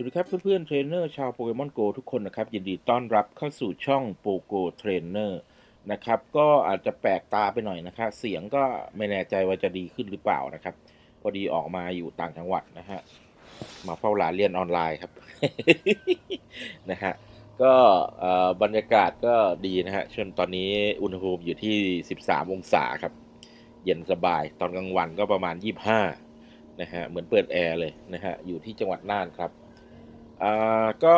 วัสดีครับเพื่อนๆเทรนเนอร์ชาวโปเกมอนโกทุกคนนะครับ ยินดีต้อนรับเข้าสู่ช่องโปโกเทรนเนอร์นะครับ ก็อาจจะแปลกตาไปหน่อยนะครับ เสียงก็ไม่แน่ใจว่าจะดีขึ้นหรือเปล่านะครับ พอดีออกมาอยู่ต่างจังหวัดนะฮะ มาเฝ้าหลานเรียนออนไลน์ครับ นะฮะ ก็บรรยากาศก็ดีนะฮะช่วงตอนนี้อุณหภูมิอยู่ที่ 13 องศาครับ เย็นสบาย ตอนกลางวันก็ประมาณ 25นะฮะ เหมือนเปิดแอร์เลยนะฮะ อยู่ที่จังหวัดน่านครับ อ่าก็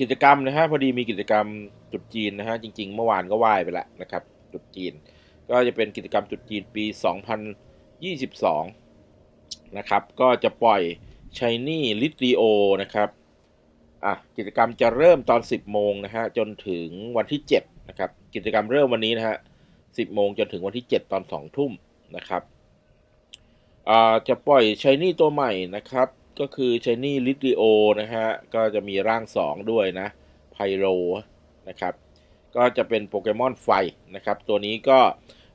กิจกรรมนะฮะพอดีมีกิจกรรมจุดจีนนะฮะจริง ๆ เมื่อวานก็ไหว้ไปแล้วนะครับจุดจีน ก็จะเป็นกิจกรรมจุดจีนปี 2022 นะครับ ก็จะปล่อย Shiny l i t r i o นะครับอะกิจกรรมจะเริ่มตอน 10 โมงนะฮะจนถึงวันที่ 7 นะครับ กิจกรรมเริ่มวันนี้นะฮะ 10 โมงจนถึงวันที่ 7 ตอน 2 ทุ่มนะครับอ่าจะปล่อยช h นี่ตัวใหม่นะครับ ก็คือชนี่ลิทริโอนะฮะ ก็จะมีร่าง2ด้วยนะไพโรนะครับ ก็จะเป็นโปเกมอนไฟนะครับ ตัวนี้ก็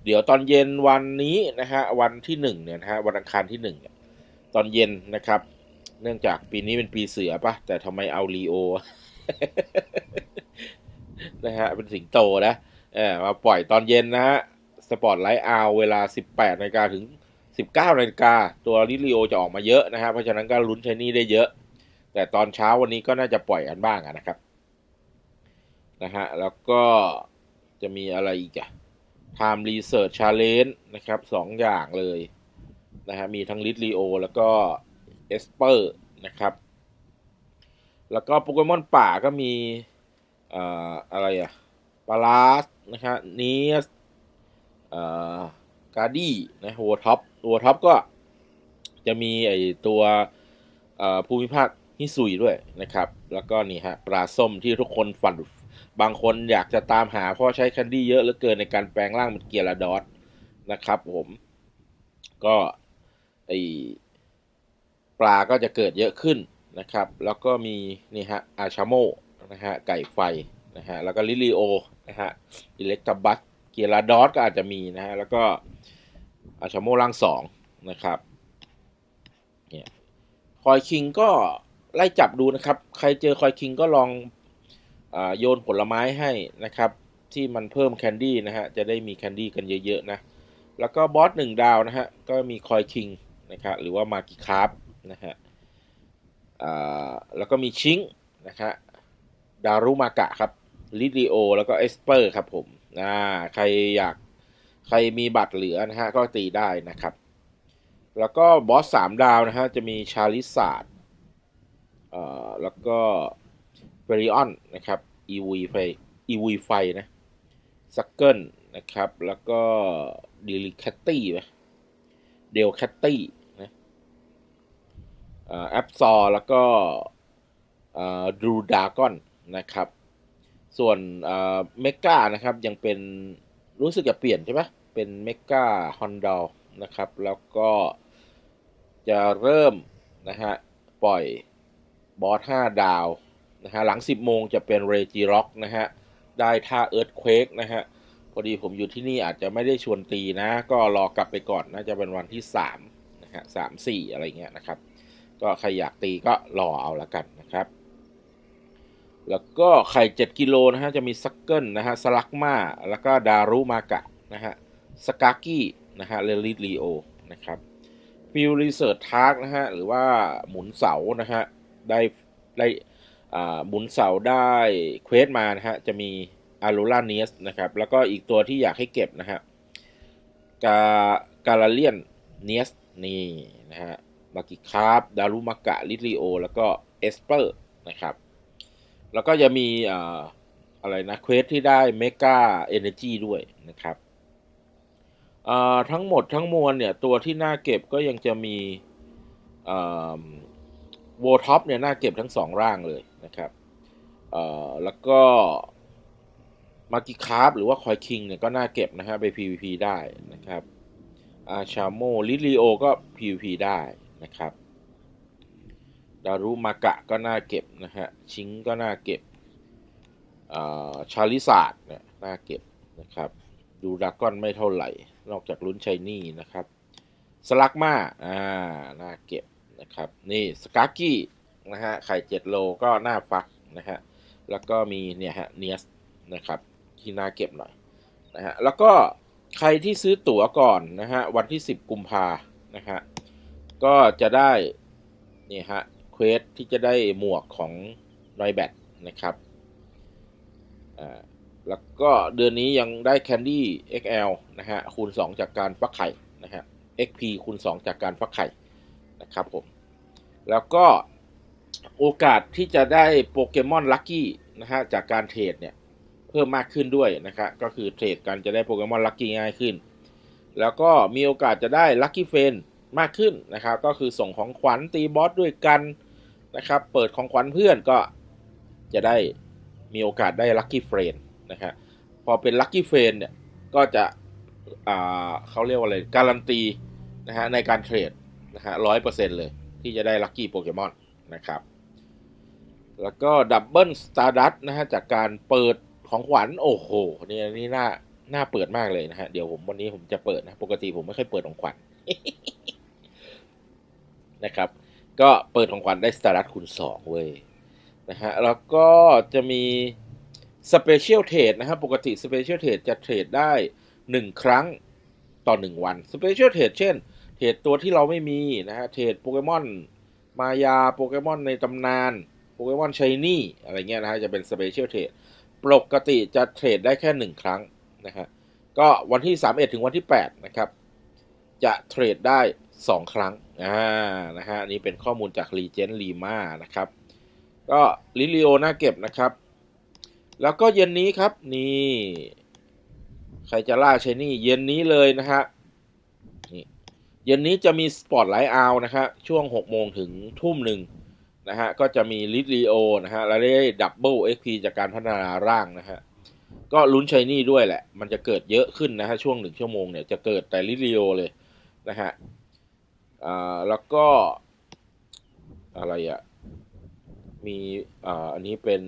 เดี๋ยวตอนเย็นวันนี้นะฮะ วันที่1เนี่ยนะฮะ วันอังคารที่1เนี่ยตอนเย็นนะครับ เนื่องจากปีนี้เป็นปีเสือปะแต่ทำไมเอาลีโอนะฮะ เป็นสิงโตนะเออมาปล่อยตอนเย็นนะฮะ สปอร์ตไลท์อาเวลา 18นาฬิกาถึง 19นาฬิกาตัวลิลิโอจะออกมาเยอะนะฮะเพราะฉะนั้นก็ลุ้นใช้นี่ได้เยอะ แต่ตอนเช้าวันนี้ก็น่าจะปล่อยกันบ้างนะครับนะฮะแล้วก็จะมีอะไรอีกอะ Time Research Challenge นะครับสองอย่างเลยนะฮะมีทั้งลิลิโอแล้วก็เอสเปอร์นะครับ แล้วก็โปเกมอนป่าก็มีเอ่ออะไรอะปาลาสนะฮะเนียสเอ่อ การ์ดี้นะโวท็อปโวท็อปก็จะมีไอตัวภูมิภาคฮิซุยด้วยนะครับ แล้วก็นี่ฮะปลาส้มที่ทุกคนฝันบางคนอยากจะตามหาเพราะใช้แคนดี้เยอะเหลือเกินในการแปลงร่างเป็นเกียร์ดอสนะครับผมก็ไอปลาก็จะเกิดเยอะขึ้นนะครับ แล้วก็มีนี่ฮะอาชาโมนะฮะไก่ไฟนะฮะแล้วก็ลิลิโอนะฮะอิเล็กตบัส กียร์ดอสก็อาจจะมีนะฮะ แล้วก็อาชโมร่างสองนะครับเนี่ยคอยคิงก็ไล่จับดูนะครับ ใครเจอคอยคิงก็ลองอโยนผลไม้ให้นะครับ ที่มันเพิ่มแคนดี้นะฮะ จะได้มีแคนดี้กันเยอะๆนะ แล้วก็บอสหนึ่งดาวนะฮะ ก็มีคอยคิงนะครับหรือว่ามากิคาร์ฟนะฮะแล้วก็มีชิงนะฮะดารุมากะครับลิลิโอ แล้วก็เอสเปอร์ครับผม อ่าใครอยากใครมีบัตรเหลือนะฮะก็ตีได้นะครับ แล้วก็บอสสามดาวนะฮะจะมีชาลิซาดเอ่อแล้วก็เฟริออนนะครับอีวีไฟอีวีไฟนะซักเกิลนะครับ แล้วก็ดิลิแคตตี้ไหมเดลแคตตี้นะแอปซอร์แล้วก็ดูดากอนนะครับ ส่วนเมกานะครับยังเป็นรู้สึกจะเปลี่ยนใช่ไหมเป็นเมกาฮอนดอลนะครับ แล้วก็จะเริ่มนะฮะปล่อยบอส5ดาวนะฮะหลัง 10 โมงจะเป็นเรจิร็อกนะฮะได้ท่าเอิร์ธเควกนะฮะพอดีผมอยู่ที่นี่อาจจะไม่ได้ชวนตีนะ ก็รอกลับไปก่อนน่าจะเป็นวันที่3นะฮะสามสี่อะไรเงี้ยนะครับ ก็ใครอยากตีก็รอเอาละกันนะครับ แล้วก็ไข่ 7 กิโลนะฮะจะมีซักเกิลนะฮะสลักมาแล้วก็ดารุมากะนะฮะสกากี้นะฮะเรลิลีโอนะครับฟิลรีเสิร์ชทาร์กนะฮะหรือว่าหมุนเสานะฮะได้ได้อ่าหมุนเสาได้เควสมานะฮะจะมีอารูลาเนียสนะครับแล้วก็อีกตัวที่อยากให้เก็บนะฮะกากาลาเลียนเนียสนี่นะฮะมากิคาร์บดารุมากะลิลิโอแล้วก็เอสเปอร์นะครับ แล้วก็จะมีอะไรนะเควสที่ได้เมกาเอเนจีด้วยนะครับทั้งหมดทั้งมวลเนี่ย ตัวที่น่าเก็บก็ยังจะมีอ่าโวท็อปเนี่ยน่าเก็บทั้งสองร่างเลยนะครับแล้วก็มากิคาร์บหรือว่าคอยคิงเนี่ยก็น่าเก็บนะฮะไป PVP ได้นะครับอาชาโมลิลิโอก็ PVP ได้นะครับ ดารุมากะก็น่าเก็บนะฮะ ชิงก็น่าเก็บชาลิซาร์ดเนี่ยน่าเก็บนะครับดูดากอนไม่เท่าไหร่ นอกจากลุ้นชัยนี่นะครับ สลักมาอ่าน่าเก็บนะครับ นี่สกากี้นะฮะไข่เจ็ดโลก็น้าฟักนะฮะแล้วก็มีเนี่ยฮะเนียสนะครับที่น่าเก็บหน่อยนะฮะแล้วก็ใครที่ซื้อตั๋วก่อนนะฮะวันที่ 10 กุมภานะฮะก็จะได้นี่ฮะ ควสที่จะได้หมวกของนอยแบทนะครับแล้วก็เดือนนี้ยังได้ Candy XL นะฮะคูณ 2 จากการฟักไข่นะฮะ XP คูณ 2 จากการฟักไข่นะครับผม แล้วก็โอกาสที่จะได้โปเกมอนลัคกี้นะฮะจากการเทรดเนี่ยเพิ่มมากขึ้นด้วยนะครับก็คือเทรดกันจะได้โปเกมอนลัคกี้ง่ายขึ้น แล้วก็มีโอกาสจะได้ลัคกี้เฟนมากขึ้นนะครับ ก็คือส่งของขวัญตีบอสด้วยกัน นะครับ เปิดของขวัญเพื่อนก็จะได้มีโอกาสได้ลัคกี้เฟรนนะครับพอเป็นลัคกี้เฟรนเนี่ยก็จะอ่าเขาเรียกว่าอะไร การันตีนะฮะในการเทรดนะฮะร้อยเปอร์เซ็นต์เลยที่จะได้ลัคกี้โปเกมอนนะครับ แล้วก็ดับเบิลสตาร์ดัตนะฮะจากการเปิดของขวัญโอ้โหนี่นี่น่าน่าเปิดมากเลยนะฮะ เดี๋ยวผมวันนี้ผมจะเปิดนะ ปกติผมไม่ค่อยเปิดของขวัญนะครับ ก็เปิดของขวัญได้สตาร์ดัตคูณสองเว้ยนะฮะแล้วก็จะมีสเปเชียลเทรดนะฮะปกติสเปเชียลเทรดจะเทรดได้ 1 ครั้งต่อ 1 วันสเปเชียลเทรดเช่น เทรดตัวที่เราไม่มีนะฮะเทรดโปเกมอนมายาโปเกมอนในตำนานโปเกมอนชายนี่อะไรเงี้ยนะฮะจะเป็นสเปเชียลเทรดปกติจะเทรดได้แค่ 1 ครั้งนะฮะก็วันที่ 31 ถึงวันที่ 8 นะครับ จะเทรดได้ 2 ครั้งอ่านะฮะนี่เป็นข้อมูลจาก Regent Lima นะครับ ก็ลิลิโอน่าเก็บนะครับ แล้วก็เย็นนี้ครับ นี่ ใครจะล่าชนี่ เย็นนี้เลยนะฮะนี่เย็นนี้จะมีสปอตไลท์เอานะฮะช่วง 6 โมงถึงทุ่มหนึ่งนะฮะก็จะมีลิลิโอนะฮะแล้วได้ดับเบิลเอ็กพีจากการพัฒนาร่างนะฮะก็ลุ้นชัยนี่ด้วยแหละ มันจะเกิดเยอะขึ้นนะฮะช่วงหนึ่งชั่วโมงเนี่ยจะเกิดแต่ลิลิโอเลย นะฮะอ่าแล้วก็อะไรอะมีอ่าอันนี้เป็น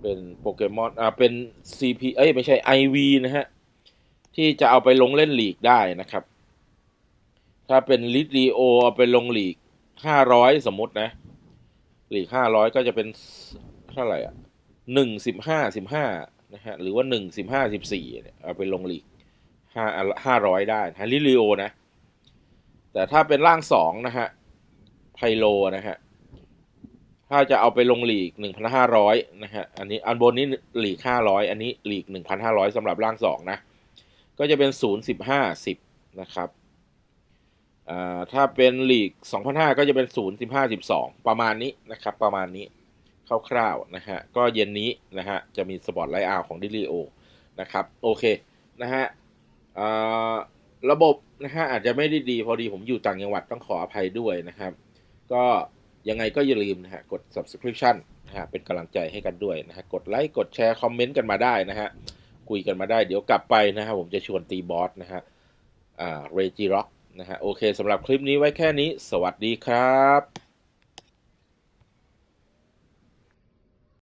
เป็นโปเกมอนอ่าเป็น CP เอ้ย ไม่ใช่ IV นะฮะ ที่จะเอาไปลงเล่นลีกได้นะครับ ถ้าเป็นลิลีโอเอาไปลงลีกห้าร้อยสมมตินะลีกห้าร้อยก็จะเป็นเท่าไหร่อะหนึ่งสิบห้าสิบห้านะฮะ หรือว่าหนึ่งสิบห้าสิบสี่เนี่ยเอาไปลงลีก ห้าห้าร้อยได้นะลิลีโอนะ แต่ถ้าเป็นร่างสองนะฮะ ไพโลนะฮะ ถ้าจะเอาไปลงหลีกหนึ่งพันห้าร้อยนะฮะ อันนี้อันบนนี้ลีกห้าร้อยอันนี้หลีกหนึ่งพันห้าร้อยสำหรับร่างสองนะ ก็จะเป็นศูนย์สิบห้าสิบนะครับอ่าถ้าเป็นหลีกสองพันห้าก็จะเป็นศูนย์สิบห้าสิบสองประมาณนี้นะครับ ประมาณนี้คร่าวๆนะฮะ ก็เย็นนี้นะฮะ จะมีสปอตไลท์อาของดิลิโอนะครับ โอเค นะฮะ ระบบนะฮะอาจจะไม่ได้ดีพอดีผมอยู่ต่างจังหวัดต้องขออภัยด้วยนะครับ ก็ยังไงก็อย่าลืมนะฮะกด subscription นะฮะเป็นกำลังใจให้กันด้วยนะฮะกดไลค์กดแชร์คอมเมนต์กันมาได้นะฮะคุยกันมาได้เดี๋ยวกลับไปนะฮะผมจะชวนตีบอสนะฮะอ่าเรจิร็อกนะฮะโอเคสำหรับคลิปนี้ไว้แค่นี้ สวัสดีครับ